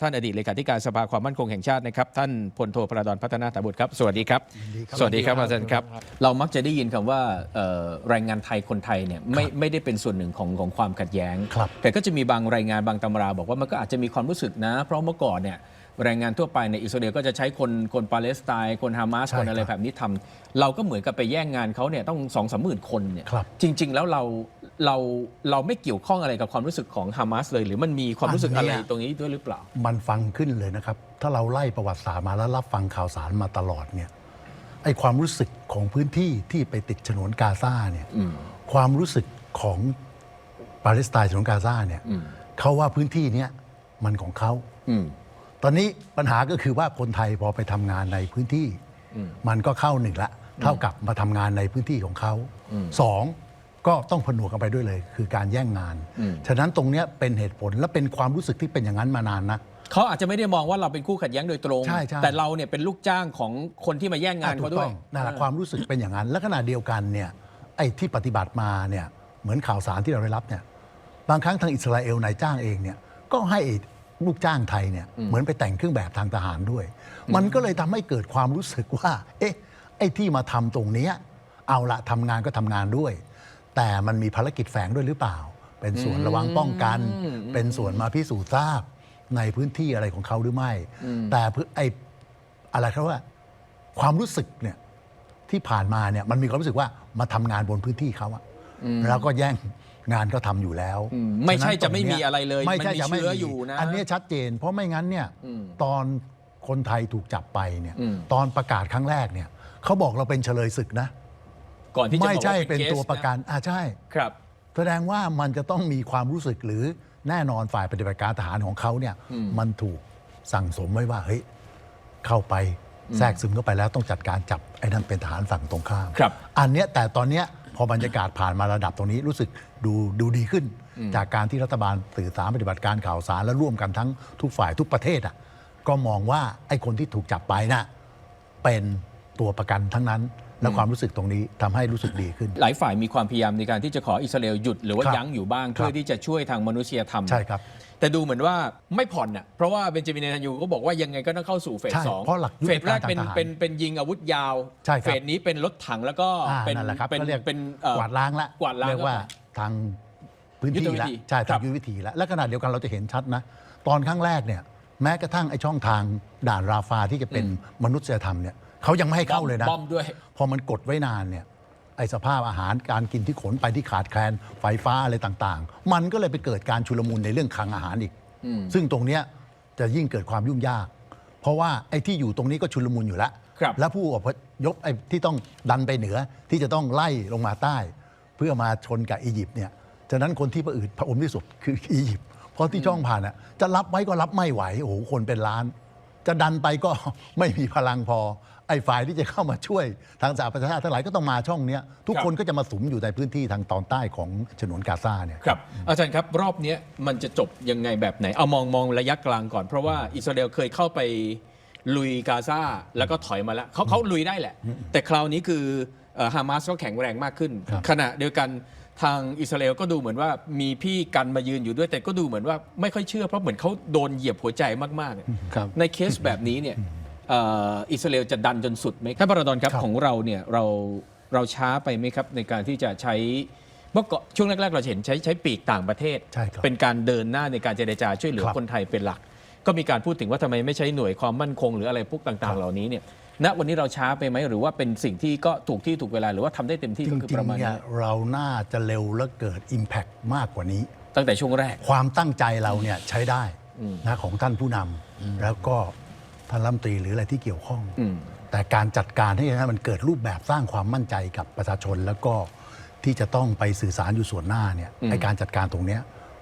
ท่านอดีตเลขาธิการสภาความมั่นคงแห่งชาตินะครับ ท่านพลโทพระดอนพัฒนาตาบุตรครับ สวัสดีครับ สวัสดีครับอาจารย์ครับ เรามักจะได้ยินคำว่าเอ่อแรงงานไทยคนไทยเนี่ยไม่ไม่ได้เป็นส่วนหนึ่งของของความขัดแย้งครับแต่ก็จะมีบางรายงานบางตำราบอกว่ามันก็อาจจะมีความรู้สึกนะ เพราะเมื่อก่อนเนี่ยแรงงานทั่วไปในอิสราเอลก็จะใช้คนคนปาเลสไตน์คนฮามาสใช่คนอะไรครับแบบนี้ทำเราก็เหมือนกับไปแย่งงานเขาเนี่ยต้องสองสามหมื่นคนเนี่ยครับจริง ๆ แล้วเรา เราเราไม่เกี่ยวข้องอะไรกับความรู้สึกของฮามาสเลย หรือมันมีความรู้สึกอะไรตรงนี้ด้วยหรือเปล่า มันฟังขึ้นเลยนะครับ ถ้าเราไล่ประวัติศาสตร์มาแล้วรับฟังข่าวสารมาตลอดเนี่ยไอความรู้สึกของพื้นที่ที่ไปติดฉนวนกาซาเนี่ยความรู้สึกของปาเลสไตน์ฉนวนกาซาเนี่ยเขาว่าพื้นที่เนี้ยมันของเขาอืมตอนนี้ปัญหาก็คือว่าคนไทยพอไปทำงานในพื้นที่ มันก็เข้าหนึ่งละ เท่ากับมาทำงานในพื้นที่ของเขาสอง ก็ต้องผนวกกันไปด้วยเลย คือการแย่งงาน ฉะนั้นตรงเนี้ยเป็นเหตุผลและเป็นความรู้สึกที่เป็นอย่างนั้นมานานนะ เขาอาจจะไม่ได้มองว่าเราเป็นคู่ขัดแย้งโดยตรง ใช่ใช่ แต่เราเนี่ยเป็นลูกจ้างของคนที่มาแย่งงานเขาด้วยถูกต้องนั่นแหละความรู้สึกเป็นอย่างนั้น และขณะเดียวกันเนี่ยไอ้ที่ปฏิบัติมาเนี่ยเหมือนข่าวสารที่เราได้รับเนี่ยบางครั้งทางอิสราเอลนายจ้างเองเนี่ยก็ให้ลูกจ้างไทยเนี่ยเหมือนไปแต่งเครื่องแบบทางทหารด้วย มันก็เลยทำให้เกิดความรู้สึกว่า เอ๊ะไอ้ที่มาทำตรงเนี้ยเอาละทำงานก็ทำงานด้วย แต่มันมีภารกิจแฝงด้วยหรือเปล่า เป็นส่วนระวังป้องกัน เป็นส่วนมาพิสูจน์ทราบในพื้นที่อะไรของเขาหรือไม่ แต่เพื่อไอ้อะไรครับว่า ความรู้สึกเนี่ยที่ผ่านมาเนี่ยมันมีความรู้สึกว่ามาทำงานบนพื้นที่เขาอะแล้วก็แย่งงานเขาทำอยู่แล้วอืมไม่ใช่ฉนั้นจะไม่มีอะไรเลย ไม่ใช่มันมีจะไม่เชื้ออยู่นะอันเนี้ยชัดเจน เพราะไม่งั้นเนี่ยตอนคนไทยถูกจับไปเนี่ยตอนประกาศครั้งแรกเนี่ยเขาบอกเราเป็นเฉลยศึกนะ ก่อนที่จะไม่บอกใช่ว่าเป็น guest ตัวประกันอ่าใช่ครับ แสดงว่ามันจะต้องมีความรู้สึกหรือแน่นอนฝ่ายปฏิบัติการทหารของเขาเนี่ยมันถูกสั่งสมไว้ว่าเฮ้ยเข้าไปแทรกซึมเข้าไปแล้วต้องจัดการจับไอ้นั่นเป็นทหารฝั่งตรงข้ามครับ อันเนี้ยแต่ตอนเนี้ยพอบรรยากาศผ่านมาระดับตรงนี้รู้สึกดูดูดีขึ้น จากการที่รัฐบาลสื่อสารปฏิบัติการข่าวสารและร่วมกันทั้งทุกฝ่ายทุกประเทศอะก็มองว่าไอ้คนที่ถูกจับไปน่ะเป็นตัวประกันทั้งนั้น และความรู้สึกตรงนี้ทำให้รู้สึกดีขึ้น หลายฝ่ายมีความพยายามในการที่จะขออิสราเอลหยุดหรือว่าครับยั้งอยู่บ้างครับเพื่อที่จะช่วยทางมนุษยธรรมใช่ครับแต่ดูเหมือนว่าไม่ผ่อนอะเพราะว่าเบนจามินเนทันยูก็บอกว่ายังไงก็ต้องเข้าสู่เฟสใช่สองเพราะหลักยุทธเฟสแรกเป็นการทหารเป็นเป็นยิงอาวุธยาวใช่ครับเฟสนี้เป็นรถถังแล้วก็อ่าเป็นนั่นแหละครับเป็นเขาเรียกเป็นเอ่อกวาดล้างละกวาดล้างเรียกว่าเข้าไปทางพื้นยุทธที่วิละธีใช่ครัทางบยุทธวิธีละและขณะเดียวกันเราจะเห็นชัดนะ ตอนครั้งแรกเนี่ยแม้กระทั่งไอ้ช่องทางด่านราฟาที่จะเป็นมนุษยธรรมเนี่ย เขายังไม่ให้เข้าเลยนะบอมด้วย พอมันกดไว้นานเนี่ยไอ้สภาพอาหารการกินที่ขนไปที่ขาดแคลนไฟฟ้าอะไรต่างๆ มันก็เลยไปเกิดการชุลมุนในเรื่องคลังอาหารอีกซึ่งตรงเนี้ยจะยิ่งเกิดความยุ่งยาก เพราะว่าไอ้ที่อยู่ตรงนี้ก็ชุลมุนอยู่แล้ว ครับ และผู้อพยพไอ้ที่ต้องดันไปเหนือที่จะต้องไล่ลงมาใต้ เพื่อมาชนกับอียิปต์เนี่ยฉะนั้นคนที่ประอืดผอมที่สุดคืออียิปต์เพราะที่ช่องผ่านอะจะรับไว้ก็รับไม่ไหวโอ้โหคนเป็นล้าน จะดันไปก็ไม่มีพลังพอ ไอ้ฝ่ายที่จะเข้ามาช่วยทางสหประชาชาติทั้งหลายก็ต้องมาช่องเนี้ยทุกครับคนก็จะมาสุมอยู่ในพื้นที่ทางตอนใต้ของฉนวนกาซาเนี่ย ครับอาจารย์ครับรอบเนี้ยมันจะจบยังไงแบบไหน เอามองมองระยะกลางก่อน เพราะว่าอิสราเอลเคยเข้าไปลุยกาซาแล้วก็ถอยมาแล้วเขาเขาลุยได้แหละ แต่คราวนี้คือเอ่อฮามาสก็แข็งแรงมากขึ้นครับขณะเดียวกัน ทางอิสราเอลก็ดูเหมือนว่ามีพี่กันมายืนอยู่ด้วยแต่ก็ดูเหมือนว่าไม่ค่อยเชื่อเพราะเหมือนเขาโดนเหยียบหัวใจมากๆครับในเคสแบบนี้เนี่ยเอ่ออิสราเอลจะดันจนสุดไหมท่านประดอนครับครับของเราเนี่ยเราเราช้าไปไหมครับ ในการที่จะใช้เมื่อก่อนช่วงแรกๆ เราจะเห็นใช้ใช้ปีกต่างประเทศ ใช่ครับเป็นการเดินหน้าในการเจรจาช่วยเหลือครับ คนไทยเป็นหลัก ก็มีการพูดถึงว่าทำไมไม่ใช้หน่วยความมั่นคงหรืออะไรพวกต่างๆ เหล่านี้เนี่ย ณวันนี้เราช้าไปไหมหรือว่าเป็นสิ่งที่ก็ถูกที่ถูกเวลาหรือว่าทำได้เต็มที่จก็คือริปงระมาณๆเนี่นี้ยเราน่าจะเร็วและเกิด Impact มากกว่านี้ ตั้งแต่ช่วงแรก ความตั้งใจเราเนี่ยใช้ได้นะของท่านผู้นำแล้วก็ท่านรัฐมนตรีหรืออะไรที่เกี่ยวข้อง อืม แต่การจัดการให้มันเกิดรูปแบบสร้างความมั่นใจกับประชาชน แล้วก็ที่จะต้องไปสื่อสารอยู่ส่วนหน้าเนี่ยในการจัดการตรงเนี้ย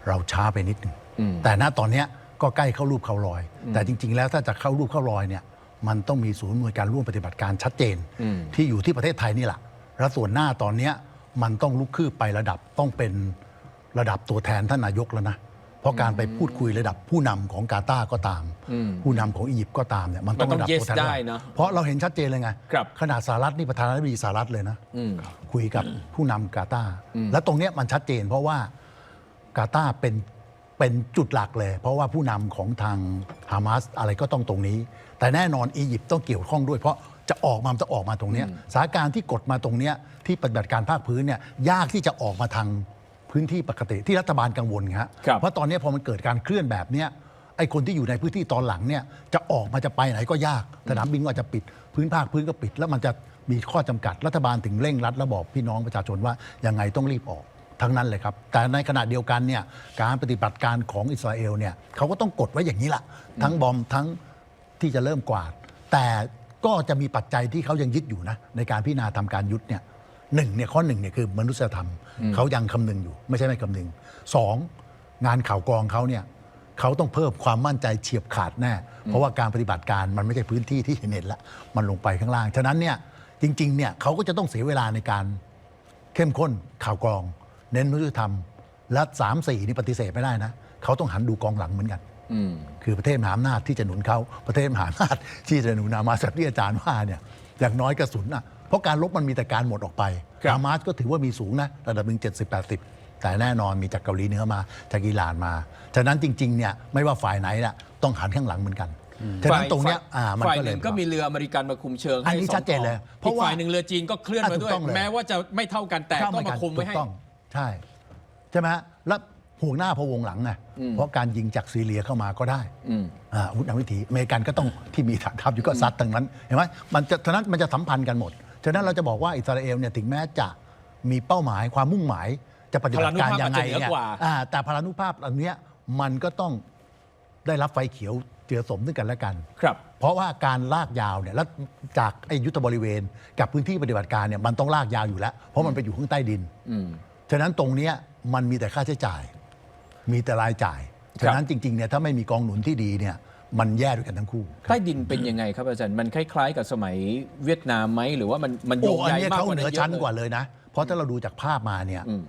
เราช้าไปนิดหนึงอืมแต่ณตอนเนี้ยก็ใกล้เข้ารูปเข้ารอย แต่จริง ๆ แล้วถ้าจะเข้ารูปเข้ารอยเนี่ย มันต้องมีศูนย์หน่วยการร่วมปฏิบัติการชัดเจนอืมที่อยู่ที่ประเทศไทยนี่แหละแล้วส่วนหน้าตอนเนี้ยมันต้องลุกคืบไประดับต้องเป็นระดับตัวแทนท่านนายกแล้วนะเพราะการไปพูดคุยระดับผู้นำของกาตาร์ก็ตาม ผู้นำของอียิปต์ก็ตามเนี่ยมันต้องมันต้องระดับ yes ตัวแทนได้เนอะเพราะเราเห็นชัดเจนเลยไงครับขนาดสหรัฐนี่ประธานาธิบดีสหรัฐเลยนะอืมคุยกับผู้นำกาตาร์และตรงเนี้ยมันชัดเจน เพราะว่ากาตาร์เป็นเป็นจุดหลักเลย เพราะว่าผู้นำของทางฮามาสอะไรก็ต้องตรงนี้ แต่แน่นอนอียิปต์ต้องเกี่ยวข้องด้วยเพราะจะออกมามันจะออกมาตรงเนี้ยสถานการณ์ที่กดมาตรงเนี้ยที่ปฏิบัติการภาคพื้นเนี่ยยากที่จะออกมาทางพื้นที่ปกติที่รัฐบาลกังวลไงฮะครับเพราะตอนเนี้ยพอมันเกิดการเคลื่อนแบบเนี้ยไอ้คนที่อยู่ในพื้นที่ตอนหลังเนี่ยจะออกมาจะไปไหนก็ยากสนามบินก็อาจจะปิด พื้นภาคพื้นก็ปิด แล้วมันจะมีข้อจำกัดรัฐบาลถึงเร่งรัดและบอกพี่น้องประชาชนว่ายังไงต้องรีบออกทั้งนั้นเลยครับ แต่ในขณะเดียวกันเนี่ยการปฏิบัติการของอิสราเอลเนี่ยเขาก็ต้องกดไว้อย่างนี้ละทั้งบอมทั้ง ที่จะเริ่มกวาด แต่ก็จะมีปัจจัยที่เขายังยึดอยู่นะในการพิจารณาทำการยุทธเนี่ยหนึ่งเนี่ยข้อหนึ่งเนี่ยคือมนุษยธรรมเขายังคำนึงอยู่ ไม่ใช่ไม่คำนึงสองงานข่าวกรองเขาเนี่ยเขาต้องเพิ่มความมั่นใจเฉียบขาดแน่ เพราะว่าการปฏิบัติการมันไม่ใช่พื้นที่ที่เห็นเห็นละมันลงไปข้างล่าง ฉะนั้นเนี่ยจริงๆเนี่ยเขาก็จะต้องเสียเวลาในการเข้มข้นข่าวกรอง เน้นมนุษยธรรม และสามสี่นี่ปฏิเสธไม่ได้นะเขาต้องหันดูกองหลังเหมือนกันอืม คือประเทศมหาอำนาจที่จะหนุนเขาประเทศมหาอำนาจที่จะหนุนนามาสัตว์ที่อาจารย์ว่าเนี่ยอย่างน้อยกระสุนอะเพราะการลบมันมีแต่การหมดออกไปครับฮามาสก็ถือว่ามีสูงนะระดับหนึ่งเจ็ดสิบแปดสิบแต่แน่นอนมีจากเกาหลีเหนือมาจากอิหร่านมาฉะนั้นจริงๆเนี่ยไม่ว่าฝ่ายไหนน่ะต้องหันข้างหลังเหมือนกันฉะนั้นตรงเนี้ยอ่ามันฝ่ายก็หเลนึ่ยงก็มีเรืออเมริกันมาคุมเชิงอันนี้ให้สงชัดเจนเลยกองเพราะอีกว่าฝ่ายหนึ่งเรือจีนก็เคลื่อนมาด้วยอะถูกต้องเลยแม้ว่าจะไม่เท่ากันแต่เข้ต้องกัมาคุมไว้ให้ถูกต้องใช่ใช่ไหมฮะแล้ว ห่วงหน้าพะวงหลังไงเพราะการยิงจากซีเรียเข้ามาก็ได้อืมอ่าอาวุธนำวิถีอเมริกันก็ต้องที่มีฐานทัพอยู่ก็ซัดทั้งนั้นเห็นไหมมันจะฉะนั้นมันจะสัมพันธ์กันหมดฉะนั้นเราจะบอกว่าอิสราเอลเนี่ยถึงแม้จะมีเป้าหมายความมุ่งหมาย จะปฏิบัติการยังไงพลานุภาพอาจจะเหนืเนี่อยกว่าอ่าแต่พลานุภาพอันเนี้ยมันก็ต้องได้รับไฟเขียวเจือสมซึ่งกันและกันครับเพราะว่าการลากยาวเนี่ยแล้วจากไอ้ยุทธบริเวณ กับพื้นที่ปฏิบัติการเนี่ยมันต้องลากยาวอยู่แล้ว เพราะมันไปอยู่ข้างใต้ดินอืมฉะนั้นตรงเนี้ยมันมีแต่ค่าใช้จ่าย มีแต่รายจ่ายครับฉะนั้นจริงๆเนี่ยถ้าไม่มีกองหนุนที่ดีเนี่ยมันแย่ด้วยกันทั้งคู่ ใต้ดินเป็นยังไงครับอาจารย์มันคล้ายๆ กับสมัยเวียดนามไหมหรือว่ามันมันโยโอ้งอันใยเนี้ยมากเขากว่าเหนืนั้อนเยชั้นอะกว่าเลยนะ เพราะถ้าเราดูจากภาพมาเนี่ย อืม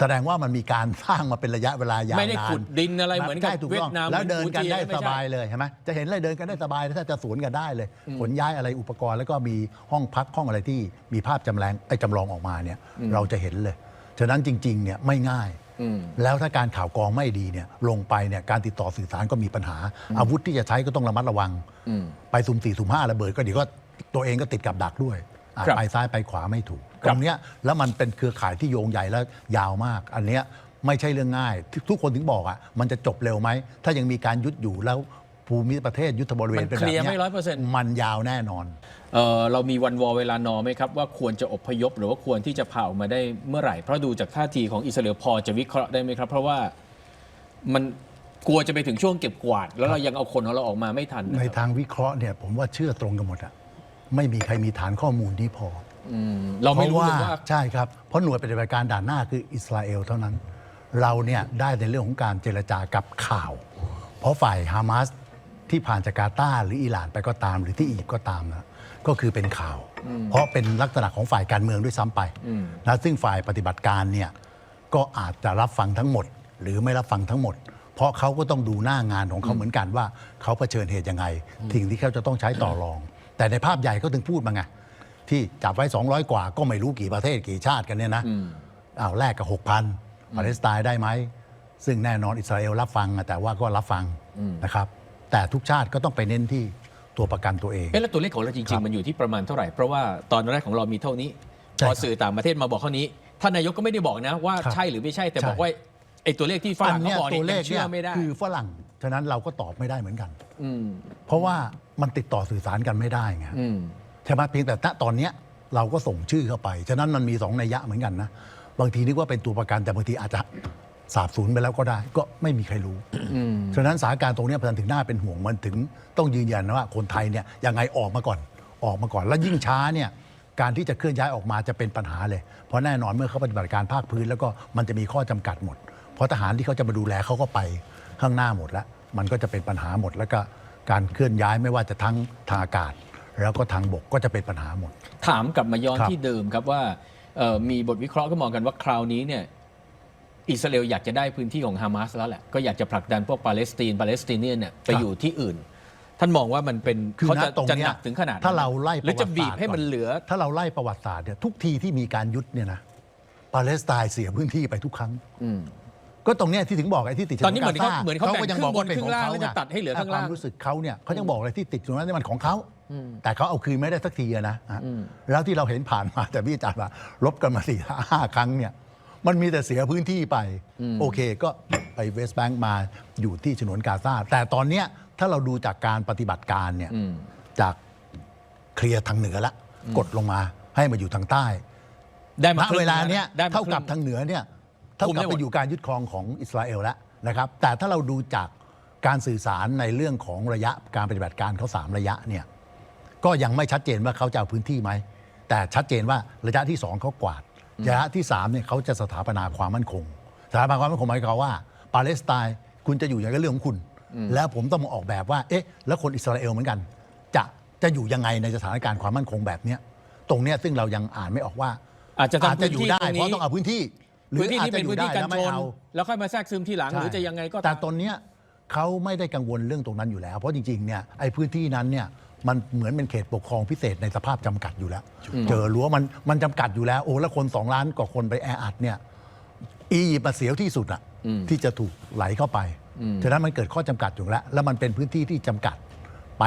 แสดงว่ามันมีการสร้างมาเป็นระยะเวลายาวนานไม่ได้ขุดดินอะไรเหมือนกับใช่ถูกเวียต้องดนามแล้วเดินกันได้เหมือนสฟูจิบายเลยเห็นไหมจะเห็นเลยเดินกันได้สบายถ้าจะสวนกันได้เลยขนย้ายอะไรอุปกรณ์แล้วก็มีห้องพักห้องอะไรที่มีภาพจำแรงไอ้จำลองออกมาเนี่ยเราจะเห็นเลย ฉะนั้นจริงๆเนี่ยไม่ง่ายอืม แล้วถ้าการข่าวกรองไม่ดีเนี่ยลงไปเนี่ยการติดต่อสื่อสารก็มีปัญหา อาวุธที่จะใช้ก็ต้องระมัดระวังอืมไปสุ่มสี่สุ่มห้าระเบิดก็เดี๋ยวก็ตัวเองก็ติดกับดักด้วยอะครับไปซ้ายไปขวาไม่ถูกครัตบรงเนี้ยแล้วมันเป็นเครือข่ายที่โยงใหญ่และยาวมาก อันเนี้ยไม่ใช่เรื่องง่ายทุกทุกคนถึงบอกอะมันจะจบเร็วไหม ถ้ายังมีการยุดอยู่แล้ว ภูมิประเทศยุทธบริเวณมันเป็นเคแบบลียร์เนี้ไม่100%มันยาวแน่นอน เอ่อเรามีวันวอเวลานอไหมครับ ว่าควรจะอพยพ หรือว่าควรที่จะพาออกมาได้เมื่อไหร่ เพราะดูจากท่าทีของอิสราเอลพอจะวิเคราะห์ได้ไหมครับ เพราะว่ามันกลัวจะไปถึงช่วงเก็บกวาด แล้วเรายังเอาคนของเราออกมาไม่ทันนะในครับทางวิเคราะห์เนี่ยผมว่าเชื่อตรงกันหมดอะไม่มีใครมีฐานข้อมูลที่พออืมเราไม่รู้พะเลยว่า ใช่ครับ เพราะหน่วยปฏิบัติการด่านหน้าคืออิสราเอลเท่านั้น เราเนี่ยได้ในเรื่องของการเจรจากับข่าว เพราะฝ่ายฮามาส ที่ผ่านจากกาตาร์หรืออิหร่านไปก็ตาม หรือที่อียิปต์ก็ตามนะก็คือเป็นข่าว เพราะเป็นลักษณะของฝ่ายการเมืองด้วยซ้ำไปนะซึ่งฝ่ายปฏิบัติการเนี่ยก็อาจจะรับฟังทั้งหมด หรือไม่รับฟังทั้งหมด เพราะเขาก็ต้องดูหน้างานของเขาเหมือนกันว่าเขาเผชิญเหตุยังไงสิ่งที่เขาจะต้องใช้ต่อรอง แต่ในภาพใหญ่เขาถึงพูดมาไงที่จับไว้ 200 กว่าก็ไม่รู้กี่ประเทศกี่ชาติกันเนี่ยนะอ้าวแลกกับ6,000ปาเลสไตน์ได้ไหมซึ่งแน่นอนอิสราเอลรับฟังอะแต่ว่าก็รับฟังนะครับ แต่ทุกชาติก็ต้องไปเน้นที่ตัวประกันตัวเอง เอ๊ะแล้วตัวเลขของเราจครัริง บๆ มันอยู่ที่ประมาณเท่าไหร่ เพราะว่าตอนแรกของเรามีเท่านี้ ใช่พอครับสื่อต่างประเทศมาบอกเท่านี้ ท่านนายกก็ไม่ได้บอกนะว่าครับใช่หรือไม่ใช่ แต่ใช่ บอกว่าไอ้ตัวเลขที่ฝรั่งอันเขาเนี้ยบอกตัเนี่วยเลยัขงเชื่เนี่อยไม่ได้คือฝรั่งฉะนั้นเราก็ตอบไม่ได้เหมือนกันอืมเพราะว่ามันติดต่อสื่อสารกันไม่ได้ไงอืม ใช่ไหมเพียงแต่ณตอนเนี้ยเราก็ส่งชื่อเข้าไป ฉะนั้นมันมีสองนัยยะเหมือนกันนะ บางทีนึกว่าเป็นตัวประกันแต่บางทีอาจจะ สาบสูญไปแล้วก็ได้ก็ไม่มีใครรู้ ฉะนั้นสถานการณ์ตรงเนี้ยมันถึงหน้าเป็นห่วงมันถึงต้องยืนยันนะว่าคนไทยเนี่ยยังไงออกมาก่อนออกมาก่อน แล้วยิ่งช้าเนี่ยการที่จะเคลื่อนย้ายออกมาจะเป็นปัญหาเลย เพราะแน่นอนเมื่อเขาปฏิบัติการภาคพื้น แล้วก็มันจะมีข้อจำกัดหมด เพราะทหารที่เขาจะมาดูแลเขาก็ไปข้างหน้าหมดแล้ว มันก็จะเป็นปัญหาหมดแล้วก็การเคลื่อนย้ายไม่ว่าจะทั้งทางอากาศ แล้วก็ทางบกก็จะเป็นปัญหาหมด ถามกลับมาย้อนครับที่เดิมครับว่าเอ่อมีบทวิเคราะห์ก็มองกันว่าคราวนี้เนี่ย อิสราเอลอยากจะได้พื้นที่ของฮามาสแล้วแหละ ก็อยากจะผลักดันพวกปาเลสไตน์ปาเลสไตเนียนเนี่ยไปครับอยู่ที่อื่น ท่านมองว่ามันเป็นคือเขาณจะตรงจะเนี้หยนักถึงขนาดนั้นถ้าเราไล่หรือจะบีบประวัติศาสตร์ให้มันเหลือ ถ้าเราไล่ประวัติศาสตร์เนี่ยทุกทีที่มีการยุดเนี่ยนะปาเลสไตน์เสียพื้นที่ไปทุกครั้งอืมก็ตรงเนี้ยที่ถึงบอกไอ้ที่ติดตอนนี้เหมือนเขาฉวเหมือนเขาก็ยังบอกว่าเป็นของแบ่งครึ่งบนครึ่งล่างเขาแล้วจะตัดให้เหลือข้างล่าง ความรู้สึกเขาเนี่ยเขายังบอกเลยที่ติดตรงนั้นนี่มันของเขาแต่เขาเอาคืนไม่ได้สักทีอะนะฮะแล้วที่เราเห็นผ่านมาแต่พี่อาจารย์ว่ารบกันมาสี่ห้าครั้งเนี่ย มันมีแต่เสียพื้นที่ไป โอเคก็ไปเวสต์แบงก์มาอยู่ที่ฉนวนกาซาแต่ตอนเนี้ยถ้าเราดูจากการปฏิบัติการเนี่ยจากเคลียร์ทางเหนือละกดลงมาให้มาอยู่ทางใต้ได้มาณครึ่งเวลาเนี้ยได้มาเท่ากับครึ่ง ทางเหนือเนี่ยเท่าคุมกับได้หมไปดอยู่การยึดครองของอิสราเอลแล้วนะครับ แต่ถ้าเราดูจากการสื่อสารในเรื่องของระยะการปฏิบัติการเขาสามระยะเนี่ยก็ยังไม่ชัดเจนว่าเขาจะเอาพื้นที่ไหมแต่ชัดเจนว่าระยะที่สองเขากวาด ระยะที่สามเนี่ยเขาจะสถาปนาความมั่นคง สถาปนาความมั่นคงหมายความว่า ปาเลสไตน์คุณจะอยู่อย่างไรก็เรื่องของคุณ แล้วผมต้องมาออกแบบว่า เอ๊ะ แล้วคนอิสราเอลเหมือนกัน จะจะอยู่ยังไงในสถานการณ์ความมั่นคงแบบเนี้ยตรงเนี้ยซึ่งเรายังอ่านไม่ออกว่า อาจจะทำอาจจะอยู่ได้พื้นที่ตรงนี้เพราะต้องเอาพื้นที่หรืพื้อนที่อาจนี้จะเป็นอยู่พื้นได้ที่กันแล้วชไม่นเอา แล้วค่อยมาแทรกซึมทีหลังหรือจะยังไงก็แต่ตามตอนเนี้ยเขาไม่ได้กังวลเรื่องตรงนั้นอยู่แล้ว เพราะจริงๆเนี่ยไอ้พื้นที่นั้นเนี่ย มันเหมือนเป็นเขตปกครองพิเศษในสภาพจำกัดอยู่แล้ว เจอรั้วมันมันจำกัดอยู่แล้วโอ้แล้วคนสองล้านกว่าคนไปแออัดเนี่ยอียิปต์มาเสียวที่สุดอะที่จะถูกไหลเข้าไปฉะนั้นมันเกิดข้อจำกัดอยู่แล้ว แล้วมันเป็นพื้นที่ที่จำกัด ไป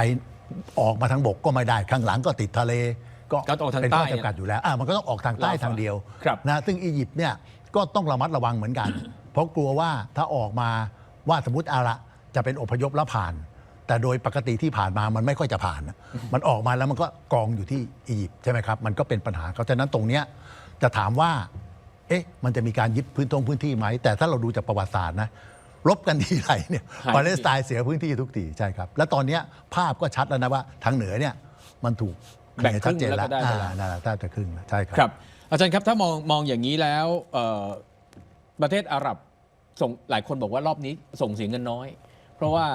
ออกมาทางบกก็ไม่ได้ข้างหลังก็ติดทะเล ก็ก็ต้องออกทางเป็นใต้ข้อจำกัดอยู่แล้วอะมันก็ต้องออกทางใต้ลาวทางเดียวครับ นะซึ่งอียิปต์เนี่ยก็ต้องระมัดระวังเหมือนกัน เพราะกลัวว่าถ้าออกมาว่าสมมติเอาละจะเป็นอพยพแล้วผ่าน แต่โดยปกติที่ผ่านมามันไม่ค่อยจะผ่านนะมันออกมาแล้วมันก็กองอยู่ที่อียิปต์ใช่ไหมครับ มันก็เป็นปัญหาเขาฉะนั้นตรงเนี้ยจะถามว่า เอ๊ะ มันจะมีการยึดพื้นตรงพื้นที่ไหม แต่ถ้าเราดูจากประวัติศาสตร์นะ รบกันทีไรเนี่ยหายปาเลสไตน์เสียพื้นที่ทุกทีใช่ครับ และตอนเนี้ยภาพก็ชัดแล้วนะว่าทางเหนือเนี่ยมันถูกแบ่งเคลียร์ชัดเจนครึ่งแล้วก็ได้อ่าเวลานั่นแหละถ้าจะครึ่งแล้วใช่ครับ ครับ อาจารย์ครับถ้ามองมองอย่างนี้แล้วเอ่อประเทศอาหรับส่งหลายคนบอกว่ารอบนี้ส่งเสียงกันน้อย เพราะว่า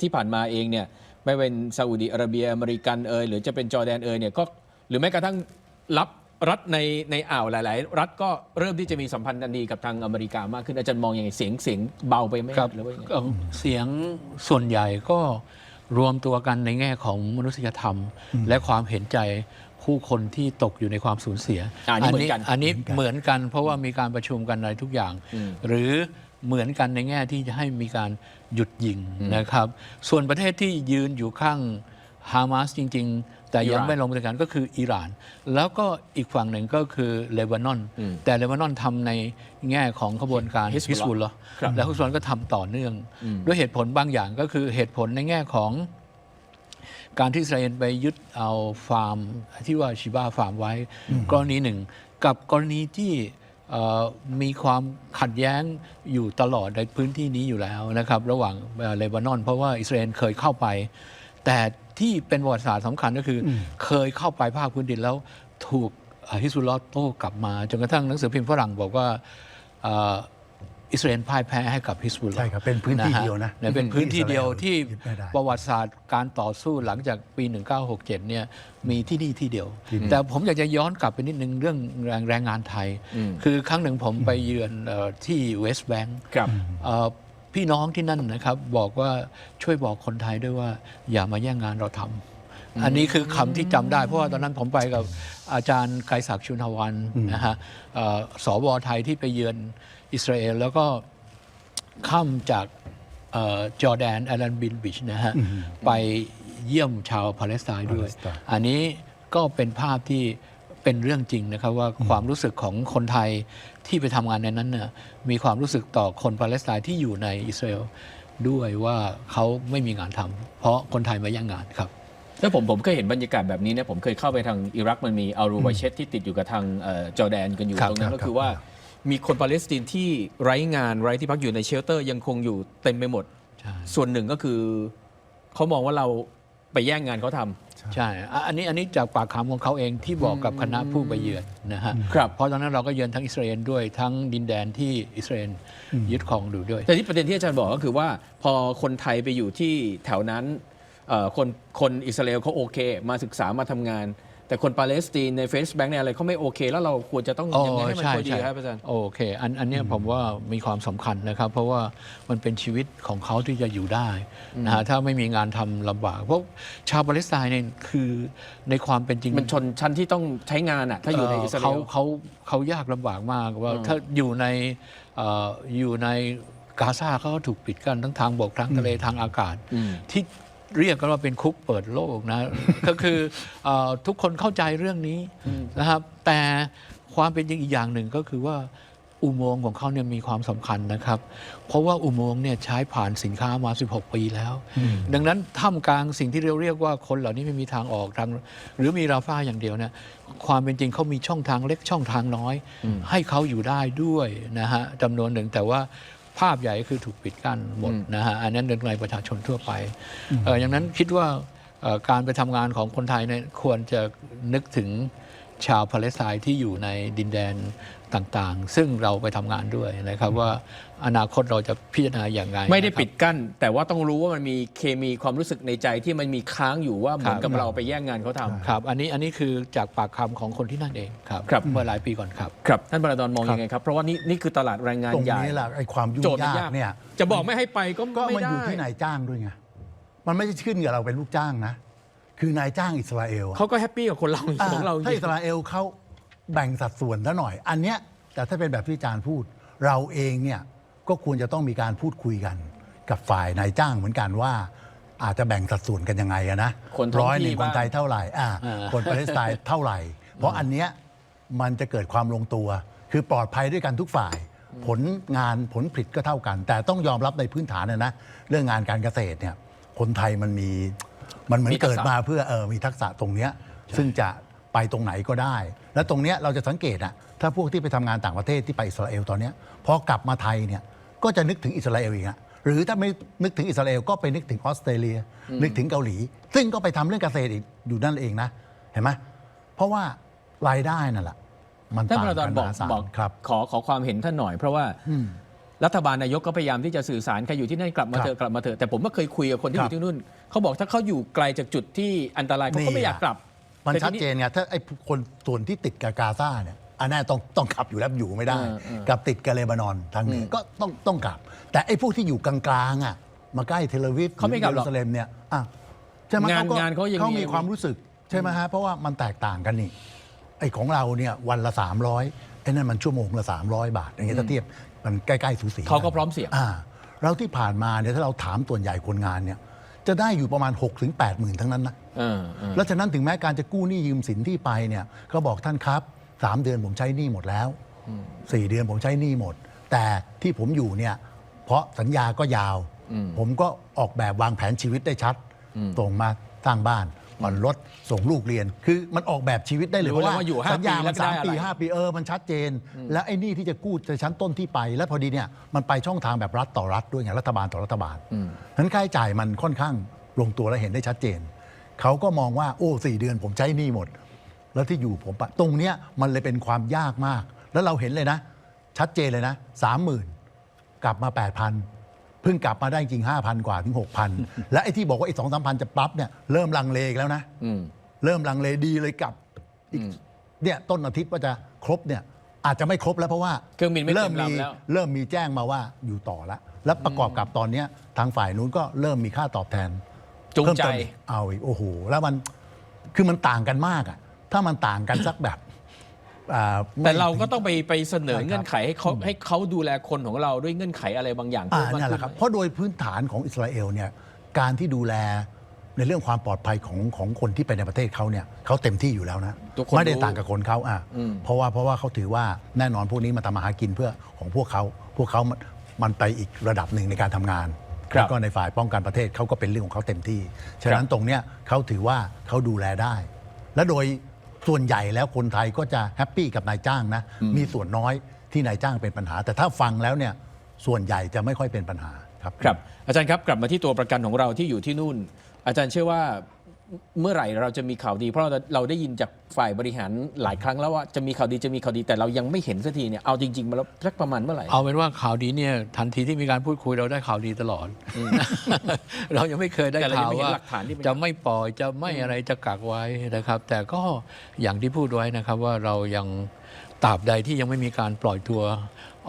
ที่ผ่านมาเองเนี่ยไม่เป็นซาอุดีอาระเบียอเมริกันเอยหรือจะเป็นจอร์แดนเอยเนี่ยก็หรือแม้กระทั่งรับรัฐในในอ่าวหลาย ๆ รัฐก็เริ่มที่จะมีสัมพันธ์อันดีกับทางอเมริกามากขึ้นอาจารย์มองยังไงเสียงเสียงเบาไปไหมครับหรือว่ายังไงก็เสียงส่วนใหญ่ก็รวมตัวกันในแง่ของมนุษยธรรม และความเห็นใจผู้คนที่ตกอยู่ในความสูญเสียอ่าอันนี้เหมือนกันอันนี้เหมือนกันเพราะว่ามีการประชุมกันอะไรทุกอย่างอืมหรือ เหมือนกันในแง่ที่จะให้มีการหยุดยิงนะครับ ส่วนประเทศที่ยืนอยู่ข้างฮามาสจริง ๆ แต่ยังไม่ลงมือกันก็คืออิหร่าน แล้วก็อีกฝั่งหนึ่งก็คือเลบานอนอืมแต่เลบานอนทำในแง่ของขบวนการ Hezbollah ฮิสบุลลอห์ครับแล้วฮิสบุลลอห์ก็ทำต่อเนื่องอืมด้วยเหตุผลบางอย่างก็คือเหตุผลในแง่ของการที่อิสราเอลไปยึดเอาฟาร์มที่ว่าชิบาฟาร์มไว้ กรณีหนึ่ง กับกรณีที่เอ่อ มีความขัดแย้งอยู่ตลอดในพื้นที่นี้อยู่แล้วนะครับ ระหว่างเอ่อเลบานอน เพราะว่าอิสราเอลเคยเข้าไป แต่ที่เป็นประวัติศาสตร์สำคัญก็คืออเคยเข้าไปภาคพื้นดินแล้วถูกเอ่อฮิสบุลลอห์โต้กลับมาจนกระทั่งหนังสือพิมพ์ฝรั่งบอกว่าเอ่ออิสราเอลพ่ายแพ้ให้กับฮิสบุลลอห์ใช่ครับเป็นพื้นที่ฮเดียวนะเป็นพื้นที่เดียวที่ยึดไม่ได้ประวัติศาสตร์การต่อสู้หลังจากปี 1967 เนี่ยมีที่นี่ที่เดียวที่นี่แต่ผมอยากจะย้อนกลับไปนิดนึงเรื่องแรงแรงงานไทยอืมคือครั้งหนึ่งผมไปเยือนเอ่อที่เวสต์แบงค์ครับพี่น้องที่นั่นนะครับบอกว่าช่วยบอกคนไทยด้วยว่า อย่ามาแย่งงานเราทำอันนี้คือคำที่จำได้ เพราะว่าตอนนั้นผมไปกับอาจารย์ไกรศักดิ์ชุนทวันนะฮะเอ่อสวไทยที่ไปเยือน อิสราเอลแล้วก็ข้ามจากเอ่อจอร์แดนแอลันบินบิชนะฮะ ไปเยี่ยมชาวปาเลสไตน์ด้วยปาเลสไตน์อันนี้ก็เป็นภาพที่เป็นเรื่องจริงนะครับว่าความรู้สึกของคนไทยที่ไปทำงานในนั้นเนี่ยมีความรู้สึกต่อคนปาเลสไตน์ที่อยู่ในอิสราเอลด้วยว่าเขาไม่มีงานทำเพราะคนไทยมาแย่งงานครับแล้วผมผมเคยเห็นบรรยากาศแบบนี้เนี่ยผมเคยเข้าไปทางอิรักมันมีอัลรูวาเชตที่ติดอยู่กับทางเอ่อจอร์แดนกันอยู่ครับตรงนั้นครับก็คือครับว่า มีคนปาเลสไตน์ที่ไร้งานไร้ที่พักอยู่ในเชลเตอร์ ยังคงอยู่เต็มไปหมดใช่ส่วนหนึ่งก็คือเขามองว่าเราไปแย่งงานเขาทำ ใช่อะอันนี้อันนี้จากปากคำของเขาเองที่บอกกับคณะผู้ไปเยือนนะฮะ ครับ เพราะตอนนั้นเราก็เยือนทั้งอิสราเอลด้วยทั้งดินแดนที่อิสราเอลยึดครองดูด้วย แต่ที่ประเด็นที่อาจารย์บอกก็คือว่า พอคนไทยไปอยู่ที่แถวนั้นเอ่อคนคนอิสราเอลเขาโอเค มาศึกษามาทำงาน แต่คนปาเลสไตน์ในเฟสแบงค์ในอะไรเขาไม่โอเค แล้วเราควรจะต้องอ๋อยังไงให้มันใช่พอดีใช่ครับอาจารย์โอเค อันอันเนี้ยผมว่ามีความสำคัญนะครับ เพราะว่ามันเป็นชีวิตของเขาที่จะอยู่ได้นะฮะถ้าไม่มีงานทำลำบากเพราะชาวปาเลสไตน์เนี่ยคือในความเป็นจริงมันชนชั้นที่ต้องใช้งานอะถ้าอยู่ในอิสราเอเขาลเขาเขายากลำบากมากว่าถ้าอยู่ในเอ่ออยู่ในกาซาเขาก็ถูกปิดกั้นทั้งทางบกทางทะเลทางอากาศอืมที่ เรียกกันว่าเป็นคุกเปิดโลกนะ ก็คือเออทุกคนเข้าใจเรื่องนี้นะครับ แต่ความเป็นจริงอีกอย่างหนึ่งก็คือว่าอุโมงค์ของเขาเนี่ยมีความสำคัญนะครับ เพราะว่าอุโมงค์เนี่ยใช้ผ่านสินค้ามา 16 ปีแล้ว ดังนั้นท่ามกลางสิ่งที่เราเรียกว่าคนเหล่านี้ไม่มีทางออกทาง หรือมีราฟ้าอย่างเดียวเนี่ยความเป็นจริงเขามีช่องทางเล็กช่องทางน้อย ให้เขาอยู่ได้ด้วยนะฮะจำนวนหนึ่งแต่ว่า ภาพใหญ่ก็คือถูกปิดกั้นหมดนะฮะอันนั้นในประชาชนทั่วไปเอออย่างนั้นคิดว่าเอ่อการไปทำงานของคนไทยเนี่ยควรจะนึกถึงชาวปาเลสไตน์ที่อยู่ในดินแดน ต่างๆ ซึ่งเราไปทำงานด้วยนะครับว่าอนาคตเราจะพิจารณาอย่างไรไม่ได้นะครับปิดกั้น แต่ว่าต้องรู้ว่ามันมีเคมีความรู้สึกในใจที่มันมีค้างอยู่ว่าเหมือนกับครับเราไปแย่งงานเขาทำครับ อันนี้อันนี้คือจากปากคำของคนที่นั่นเองครับครับเมื่อหลายปีก่อนครับครับท่านบรดอนมองยังไงครับเพราะว่านี่นี่คือตลาดแรงงานตรงใหญ่นี้แหละไอ้ความยุ่งโจทย์มันยากยากเนี่ยจะบอกไม่ให้ไปก็ก็ไม่มันได้อยู่ที่นายจ้างด้วยไงมันไม่ใช่ขึ้นกับเราเป็นลูกจ้างนะ คือนายจ้างอิสราเอลอะเขาก็แฮปปี้กับคนเราอ่าของเราจถ้าริอิงสราเอลเขา แบ่งสัดส่วนซะหน่อย อันเนี้ยแต่ถ้าเป็นแบบที่อาจารย์พูด เราเองเนี่ยก็ควรจะต้องมีการพูดคุยกัน กับฝ่ายนายจ้างเหมือนกันว่า อาจจะแบ่งสัดส่วนกันยังไงอะนะคนท้องร้อยหนึ่ที่งคนบ้างไทยเท่าไหร่อ่าอ่า คนปาเลสไตน์เท่าไหร่ เพราะอันเนี้ยมันจะเกิดความลงตัว คือปลอดภัยด้วยกันทุกฝ่าย ผลงานผลผลิตก็เท่ากัน แต่ต้องยอมรับในพื้นฐานนะนะเรื่องงานการเกษตรเนี่ยคนไทยมันมีมันเหมือนมีทักษะ เกิดมา เพื่อเออมีทักษะตรงเนี้ยซึ่งจะ ไปตรงไหนก็ได้ แล้วตรงเนี้ยเราจะสังเกตอะถ้าพวกที่ไปทำงานต่างประเทศที่ไปอิสราเอลตอนเนี้ยพอกลับมาไทยเนี่ยก็จะนึกถึงอิสราเอลอีกอะหรือถ้าไม่นึกถึงอิสราเอลก็ไปนึกถึงออสเตรเลีย นึกถึงเกาหลี ซึ่งก็ไปทำเรื่องเกษตรอีกอยู่นั่นเองนะเห็นไหมเพราะว่ารายได้นั่นแหละมันท่านต่างบรดกัอนนบอกมหาศาลบอกครับ ขอขอความเห็นท่านหน่อย เพราะว่ารัฐบาลนายกก็พยายามที่จะสื่อสารใครอยู่ที่นั่นกลับมาครับเถอะกลับมาเถอะแต่ผมก็เคยคุยกับคนที่อครับยู่ที่นู่นเขาบอกถ้าเขาอยู่ไกลจากจุดที่อันตรายเขาก็ไม่อยากกลับ มันแต่ชัดทีเจนไงถ้าไอ้คนส่วนที่ติดกับกาซาเนี่ยอันนั้นต้องต้องขับอยู่แล้วอยู่ไม่ได้ เออเออ กับติดกับเลบานอนทางเหนืออก็ต้องต้องกลับ แต่ไอ้พวกที่อยู่กลางๆอะมาใกล้เทลอาวิฟเขาไม่กลับหรอกเยรูซาเล็มเนี่ยอะใช่ไหมงานก็งานเขายังเขามีมีความรู้สึกใช่ไหมฮะเพราะว่ามันแตกต่างกันนี่ไอ้ของเราเนี่ยวันละ 300ไอ้นั่นมันชั่วโมงละ 300 บาทอย่างเงี้ยถ้าเทียบมันใกล้ๆสูสี เขาก็พร้อมเสี่ยง อ่าเราที่ผ่านมาเนี่ยถ้าเราถามส่วนใหญ่คนงานเนี่ย จะได้อยู่ประมาณ6-8ถึง 8 หมื่นทั้งนั้นนะเออเออ แล้วฉะนั้นถึงแม้การจะกู้หนี้ยืมสินที่ไปเนี่ยก็บอกท่านครับสามเดือนผมใช้หนี้หมดแล้วสี่เดือนผมใช้หนี้หมด แต่ที่ผมอยู่เนี่ยเพราะสัญญาก็ยาว ผมก็ออกแบบวางแผนชีวิตได้ชัดส่งมาสร้างบ้าน ผ่อนรถส่งลูกเรียน คือมันออกแบบชีวิตได้เลยรู้เพราะแล้วว่าว่าอยู่ห้าสัญญาปีแล้มัวนจะสามได้อะไร ปีห้าปีเออมันชัดเจน และไอ้หนี้ที่จะกู้ในชั้นต้นที่ไป และพอดีเนี่ยมันไปช่องทางแบบรัฐต่อรัฐด้วยไงรัฐบาลต่อรัฐบาลนั้นค่าใช้จ่ายมันค่อนข้างลงตัวและเห็นได้ชัดเจน เขาก็มองว่าโอ้สี่เดือนผมใช้หนี้หมด แล้วที่อยู่ผมปะตรงเนี้ยมันเลยเป็นความยากมาก แล้วเราเห็นเลยนะ ชัดเจนเลยนะสามหมื่นกลับมาแปดพัน เพิ่งกลับมาได้จริงห้าพันกว่าถึงหกพันและไอ้ที่บอกว่าไอ้สองสามพันจะปรับเนี่ยเริ่มลังเลอีกแล้วนะอืม เริ่มลังเลดีเลยกลับอีกเนี่ยต้นอาทิตย์ว่าจะครบเนี่ยอาจจะไม่ครบแล้วเพราะว่าเครื่องบินไม่เต็มเริ่มมีลำแล้ว เริ่มมีแจ้งมาว่าอยู่ต่อแล้วแล้วประกอบกับตอนเนี้ยทางฝ่ายนู้นก็เริ่มมีค่าตอบแทน จูงใจเพิ่มเติมอีกเอาอีกโอ้โห แล้วมันคือมันต่างกันมากอะถ้ามันต่างกันสักแบบอ่า แต่เราก็ไม่ถึต้องไปไปเสนอใช่ครับเงื่อนไขให้เขาให้เขาดูแลคนของเราด้วยเงื่อนไขอะไรบางอย่างอ่าเพิ่มมากนั่นแหขึ้ละนครับไหมเพราะโดยพื้นฐานของอิสราเอลเนี่ยการที่ดูแลในเรื่องความปลอดภัยของของคนที่ไปในประเทศเขาเนี่ยเขาเต็มที่อยู่แล้วนะทุกคนไม่ได้รู้ต่างกับคนเขาอะอืมเพราะว่าเพราะว่าเขาถือว่าแน่นอนพวกนี้มาทำมาหากินเพื่อของพวกเขาพวกเขามันมันไปอีกระดับหนึ่งในการทำงานครับแล้วก็ในฝ่ายป้องกันประเทศเขาก็เป็นเรื่องของเขาเต็มที่ ฉะนั้นตรงเนี้ยเขาถือว่าเขาดูแลได้ และโดย ส่วนใหญ่แล้วคนไทยก็จะแฮปปี้กับนายจ้างนะมีส่วนน้อยที่นายจ้างเป็นปัญหา แต่ถ้าฟังแล้วเนี่ยส่วนใหญ่จะไม่ค่อยเป็นปัญหาครับ ครับ อาจารย์ครับกลับมาที่ตัวประกันของเราที่อยู่ที่นู่น อาจารย์เชื่อว่า เมื่อไหร่เราจะมีข่าวดี เพราะเราเราได้ยินจากฝ่ายบริหารหลายครั้งแล้วว่าจะมีข่าวดีจะมีข่าวดีแต่เรายังไม่เห็นสักทีเนี่ยเอาจริงๆมาแล้วสักประมาณเมื่อไหร่เอาเป็นว่าข่าวดีเนี่ยทันทีที่มีการพูดคุยเราได้ข่าวดีตลอด เรายังไม่เคยได้แต่เรายัข่างวไม่เห็นว่าหลักฐานที่เป็นจะไม่ปล่อยจะไม่อะไรจะกักไว้นะครับ แต่ก็อย่างที่พูดไว้นะครับว่าเรายังตราบใดที่ยังไม่มีการปล่อยตัว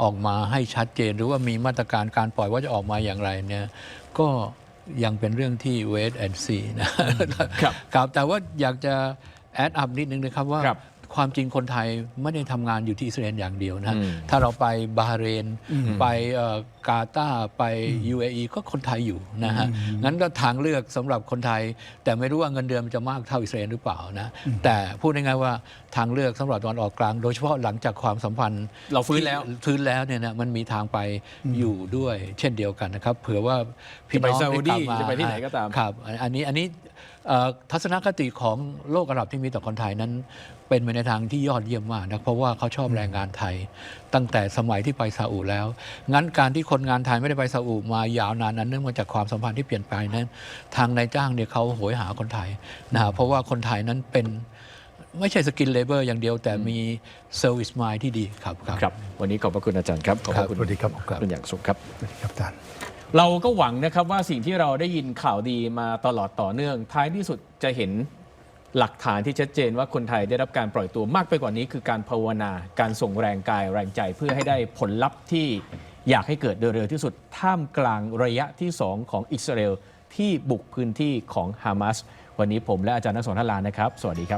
ออกมาให้ชัดเจน หรือว่ามีมาตรการการปล่อยว่าจะออกมาอย่างไรเนี่ยก็ ยังเป็นเรื่องที่ wait and see นะครับครับ แต่ว่าอยากจะแอดอัพนิดนึงนะครับว่า ครับความจริงคนไทยไม่ได้ทำงานอยู่ที่อิสราเอลอย่างเดียวนะอืมถ้าเราไปบาห์เรน ไปเอ่อกาตาร์ไป UAE ก็คนไทยอยู่นะฮะ งั้นก็ทางเลือกสำหรับคนไทย แต่ไม่รู้ว่าเงินเดือนมันจะมากเท่าอิสราเอลหรือเปล่านะ แต่พูดง่ายๆว่าทางเลือกสำหรับตอนออกกลาง โดยเฉพาะหลังจากความสัมพันธ์เราฟื้นแล้วที่ฟื้นแล้วเนี่ยนะมันมีทางไปอยู่ด้วย เช่นเดียวกันนะครับเผื่อว่าพี่น้องจะไปซาอุดีกลับมาจะไปที่ไหนก็ตามครับอันอันนี้อันนี้เอ่อ ทัศนคติของโลกอาหรับที่มีต่อคนไทยนั้น เป็นไปในทางที่ยอดเยี่ยมมากนะเพราะว่าเขาชอบแรงงานไทย ตั้งแต่สมัยที่ไปซาอุแล้ว งั้นการที่คนงานไทยไม่ได้ไปซาอุมายาวนานนั้นเนื่องมาจากความสัมพันธ์ที่เปลี่ยนไปนั้น ทางนายจ้างเนี่ยเขาโหยหาคนไทยนะฮะเพราะว่าคนไทยนั้นเป็นไม่ใช่สกินเลเบอร์อย่างเดียวแต่มีเซอร์วิสมายที่ดีครับครับครับวันนี้ขอบพระคุณอาจารย์ครับ ขอบพระคุณสวัสดีครับเป็นอย่างสูงครับครับอาจารย์ เราก็หวังนะครับว่าสิ่งที่เราได้ยินข่าวดีมาตลอดต่อเนื่อง ท้ายที่สุดจะเห็นหลักฐานที่ชัดเจนว่าคนไทยได้รับการปล่อยตัวมากไปกว่านี้ คือการภาวนาการส่งแรงกายแรงใจเพื่อให้ได้ผลลัพธ์ที่อยากให้เกิดโดยเร็วที่สุดท่ามกลางระยะที่ 2 ของอิสราเอลที่บุกพื้นที่ของฮามาสวันนี้ผมและอาจารย์ทั้งสองท่านลานะครับ สวัสดีครับ